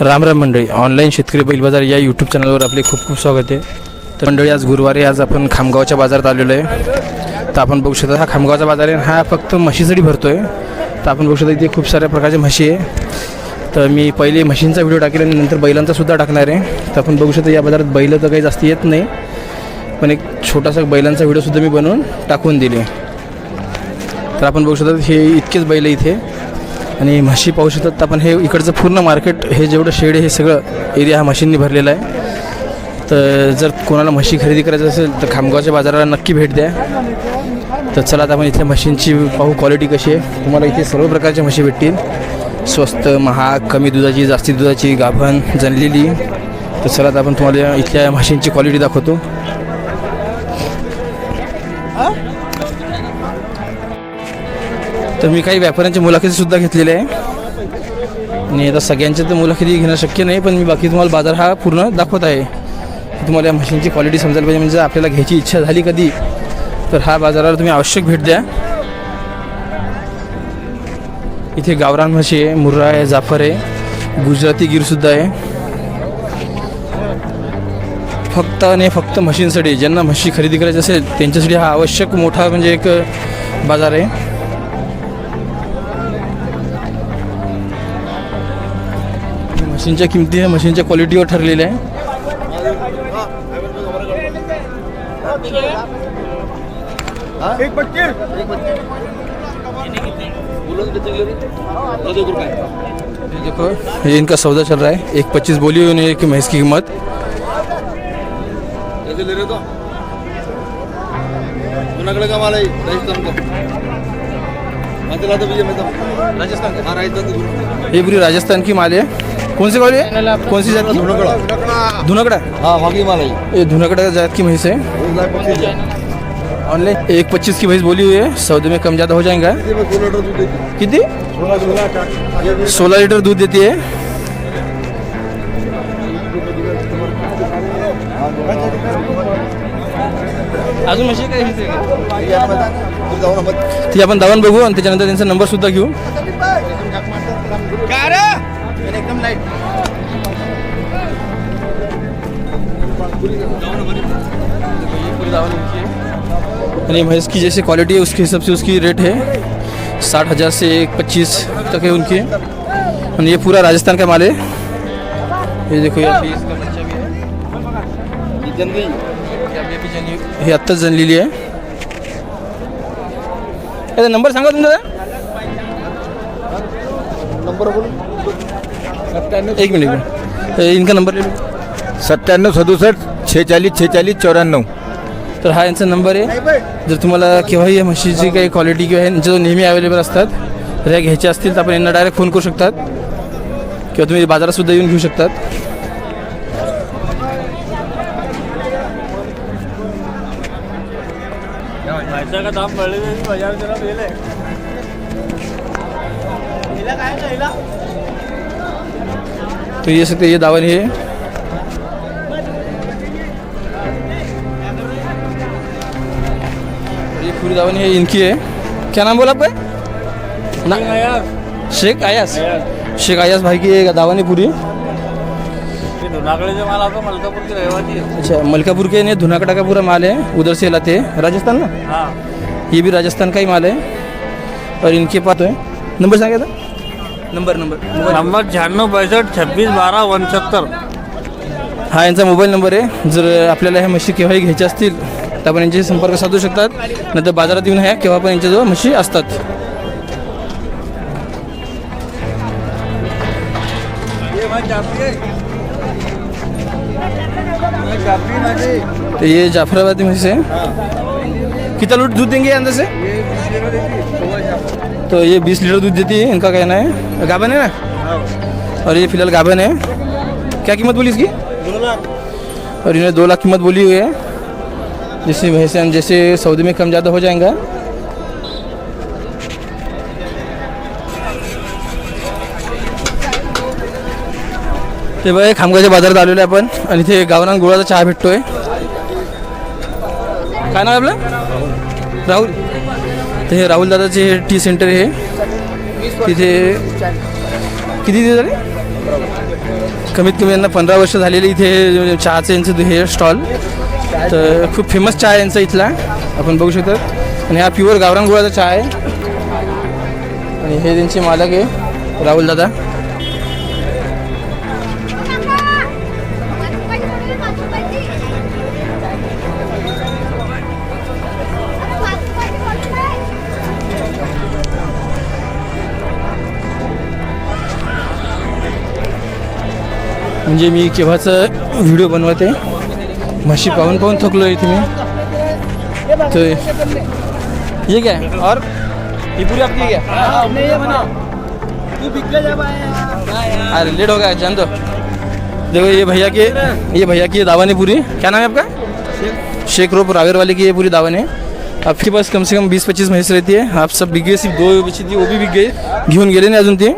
राम राम मंडळी ऑनलाईन शेतकरी बैल बाजार या यूट्यूब चॅनलवर आपले खूप खूप स्वागत आहे. तर मंडळी आज गुरुवारी आज आपण खामगावच्या बाजारात आलेलो आहे. तर आपण बघू शकता हा खामगावचा बाजार आहे हा फक्त म्हशीसाठी भरतो आहे तर आपण बघू शकता इथे खूप साऱ्या प्रकारच्या म्हशी आहे. तर मी पहिले म्हशींचा व्हिडिओ टाकेल आणि नंतर बैलांचा सुद्धा टाकणार आहे. तर आपण बघू शकता या बाजारात बैलं तर काही जास्त येत नाही पण एक छोटासा बैलांचा व्हिडिओसुद्धा मी बनवून टाकून दिले. तर आपण बघू शकता हे इतकेच बैल आहे इथे. आणि म्हशी पाहू शकतात. तर आपण हे इकडचं पूर्ण मार्केट हे जेवढं शेड आहे हे सगळं एरिया हा म्हशींनी भरलेला आहे. तर जर कोणाला म्हशी खरेदी करायचं असेल तर खामगावच्या बाजाराला नक्की भेट द्या. तर चला आता आपण इथल्या म्हशींची पाहू क्वालिटी कशी आहे. तुम्हाला इथे सर्व प्रकारच्या म्हशी भेटतील. स्वस्त महाग कमी दुधाची जास्ती दुधाची गाभण जनलेली तर चला आता आपण तुम्हाला इथल्या म्हशींची क्वालिटी दाखवतो. तर मी काही व्यापाऱ्यांच्या मुलाखतीसुद्धा घेतलेल्या आहे. आणि आता सगळ्यांच्या तर मुलाखती घेणं शक्य नाही पण मी बाकी तुम्हाला बाजार हा पूर्ण दाखवत आहे. तुम्हाला या मशीनची क्वालिटी समजायला पाहिजे म्हणजे आपल्याला घ्यायची इच्छा झाली कधी तर हा बाजाराला तुम्ही आवश्यक भेट द्या. इथे गावरान म्हशी आहे मुर्रा आहे जाफर आहे गुजराती गिरसुद्धा आहे. फक्त आणि फक्त म्हशींसाठी ज्यांना म्हशी खरेदी करायची असेल त्यांच्यासाठी हा आवश्यक मोठा म्हणजे एक बाजार आहे. मशीनच्या किमती ह्या मशीनच्या क्वालिटीवर ठरलेल्या आहे ये देखो ये इनका सौदा चल रहा है. एक पच्चीस बोली हुई एक भैंस की कीमत कैसे ले रहे हो तो जुनागढ़ का माल है राजस्थान का हाँ चला तो भैया मैं तो राजस्थान का हाँ राजस्थान का ये पूरी राजस्थान की माल है. कौन सी वाली है? कौन सी जात की? धुनकड़ा। हाँ ये धुनकड़ा जात की भैंस है। ऑनलाइन एक पच्चीस की भैंस बोली हुई है। सौदे में कम ज़्यादा हो जाएगा। कितनी सोलह लीटर दूध देती है। अजून म्हशी काय? ती आपण दावण बघू आणि त्याच्यानंतर त्यांचा नंबर सुद्धा घेऊ आणि भैंस की जैसे क्वालिटी है उसके हिसाब से उसकी रेट है। साठ हज़ार से एक पच्चीस तक है उनकी। और ये पूरा राजस्थान का माल है। ये देखो ये इसका बच्चा भी है अभी हे। आत्ताच आहे याचा नंबर सांगा तुमचा नंबर बोलो। एक मिनिट एक मिनिट. ए, इनका नंबर ले लो सत्त्याण्णव सदुसष्ट छेचाळीस छेचाळीस चौऱ्याण्णव. तर हा यांचा नंबर आहे. जर तुम्हाला केव्हाही या म्हशीची काही क्वालिटी किंवा यांच्या जो नेहमी अवेलेबल असतात तर ह्या घ्यायच्या असतील तर आपण यांना डायरेक्ट फोन करू शकतात. किंवा तुम्ही बाजारात सुद्धा येऊन घेऊ शकतात पैसा का दाम बढ़े हुए भी बाजार जरा ले ले तो ये सकते ये दावण है ये पूरी दावण है इनकी है। क्या नाम बोला आपका? ना शेख आयास शेख आयास भाई की ये दावण है पूरी मलकापूर की रहिवासी अच्छा मलकापुर के ने धुनाकड़ा का पूरा माल है उधर से लाते हैं। राजस्थान ना? हाँ। ये भी राजस्थान का ही माल है। और इनके पास है। नंबर सांगा था नंबर नंबर. नंबर शहाण्णव पैंसठ छब्बीस बारा पंच्याहत्तर हा यांचा मोबाईल नंबर आहे. जर आपल्याला ह्या म्हशी केव्हाही घ्यायच्या असतील तर आपण यांच्याशी संपर्क साधू शकतात. नंतर बाजारात येऊन ह्या केव्हा पण यांच्याजवळ म्हशी असतात. तो ये जाफराबादी म्हशी है कितना लूट दूध देंगे अंदर से तो ये बीस लीटर दूध देती है इनका कहना है। गाभन है ना? और ये फिलहाल गाभन है। क्या कीमत बोली इसकी? और इन्होंने दो लाख कीमत बोली हुई है। जैसे भैंसे जैसे सऊदी में कम ज़्यादा हो जाएगा। ते बघा खामगावच्या बाजारात आलेलो आहे आपण. आणि इथे गावरान गुळाचा चहा भेटतोय. काय नाव आपलं? राहुल. तर हे राहुल दादाचे टी सेंटर हे तिथे किती दिवस झाले? कमीत कमी यांना पंधरा वर्ष झालेले इथे चहाचं यांचं हे स्टॉल. तर खूप फेमस चहा आहे यांचा इथला. आपण बघू शकतो. आणि हा प्युअर गावरान गुळाचा चहा आहे. आणि हे त्यांचे मालक आहे राहुल म्हणजे मी केव्हाचं व्हिडिओ बनवते म्हशी पाहून पाहून थकलो इथे मी. तर ये क्या है और ये पूरी आपकी क्या अरे लेट हो गया जान दो. देखो ये भैया के ये भैया की दावाने है पूरी. क्या नाम है आपका? शेख रोप रावेर वाले की ये पूरी दावाने. आपके पास कम से कम बीस पच्चीस म्हैस रहती है. आप सब बिक गए सिर्फ दो बची थी वो भी बिक गए घेऊन गेले नाही अजून ते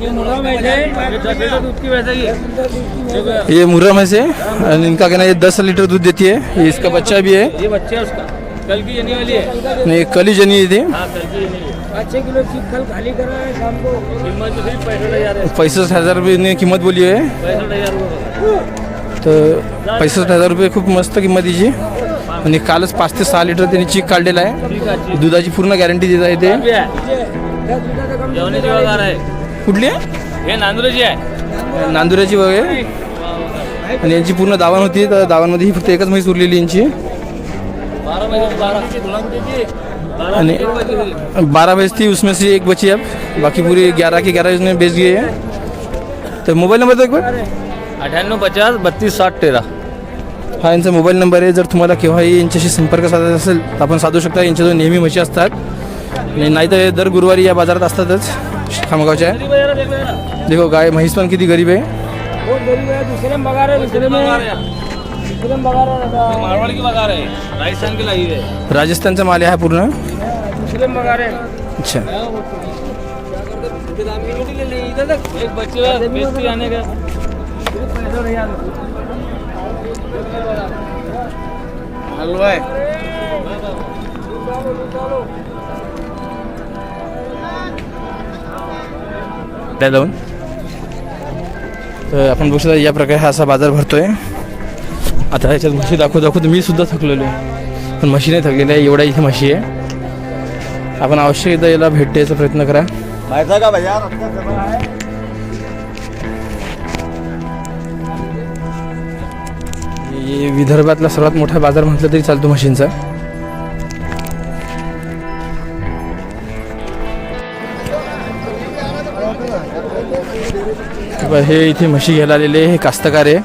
ये मुर्गा भैंस है ये दस लीटर दूध की वैसे ही है है और इनका कहना है ये दस लीटर दूध देती है ये इसका बच्चा भी है। ये बच्चे है उसका। कल की जनी वाली है। नहीं कली जनी थी। हाँ जनी है। अच्छे किलो चीज कल खाली करा है शाम को। कीमत तो सिर्फ पैंसठ हजार है। रुपये ने किंमत बोली रुपये तर पैंसठ हजार रुपये खूप मस्त किंमत तिची आणि कालच पाच ते सहा लिटर त्यांनी चीक काढलेला आहे दुधाची पूर्ण गॅरंटी देत आहे ते है। कुठली आहे हे नांदुराची आहे. नांदुऱ्याची वगैरे. आणि यांची पूर्ण दावण होती तर दावणमध्ये ही फक्त एकच म्हैस उरलेली यांची. बारा बारा बारा. आणि बारह भैंस थी उसमें से एक बची अब. बाकी पूरी ग्यारह की ग्यारह इसमें बेच गई है. तर मोबाईल नंबर दो एक बार. अठ्याण्णव पचास बत्तीस साठ तेरा. हा यांचा मोबाईल नंबर आहे. जर तुम्हाला केव्हाही यांच्याशी संपर्क साधायचा असेल तर आपण साधू शकता यांच्याजवळ नेहमी म्हशी असतात. आणि नाही तर दर गुरुवारी या बाजारात असतातच. खामगावच्या. देखो गाय म्हैस पण किती गरीब आहे मारवाड़ की बघा रहे राजस्थान की लाई है राजस्थानचा माल आहे हा पूर्ण? मुस्लिम बघा रहे अच्छा। एक बच्चे बेचती आने का। हलवा आहे त्या जाऊन तर आपण बघू शकता या प्रकारे हा असा बाजार भरतोय. आता ह्याच्यात म्हशी दाखवू दाखवू तर मी सुद्धा थकलेलो आहे. पण म्हशी नाही थकलेल्या आहे एवढ्या इथे म्हशी आहे. आपण अवश्य एकदा याला भेट द्यायचा प्रयत्न करा. का भैया? विदर्भातला सर्वात मोठा बाजार म्हटलं तरी चालतो म्हशींचा. हे इथे म्हशी घ्यायला आलेले हे कास्तकार आहे.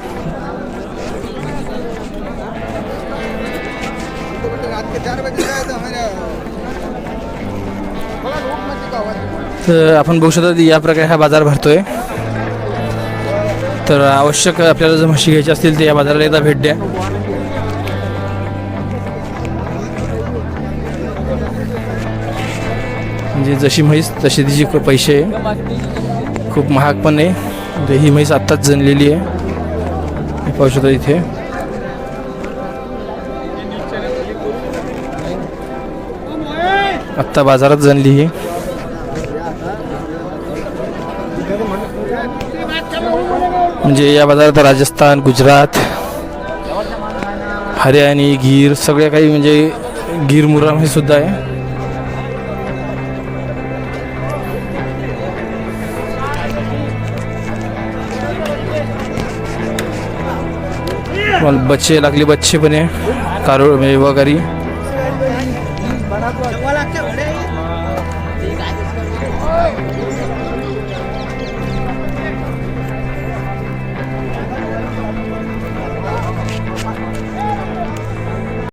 तर आपण बघू शकता या प्रकारे हा बाजार भरतोय. तर आवश्यक आपल्याला जर म्हशी घ्यायची असतील तर या बाजाराला एकदा भेट द्या. म्हणजे जशी म्हैस तशी तिची पैसे आहे. खूप महाग पण आहे. तर ही म्हैस आत्ताच जनलेली आहे. पाहू शकता इथे. आत्ता बाजारात जनली ही. म्हणजे या बाजारात राजस्थान गुजरात हरियाणी गीर सगळ्या काही म्हणजे गीर मुराम हे सुद्धा आहे. मला बच्चे लागले बच्चे पण आहे कारोळ म्हणजे वगैरे.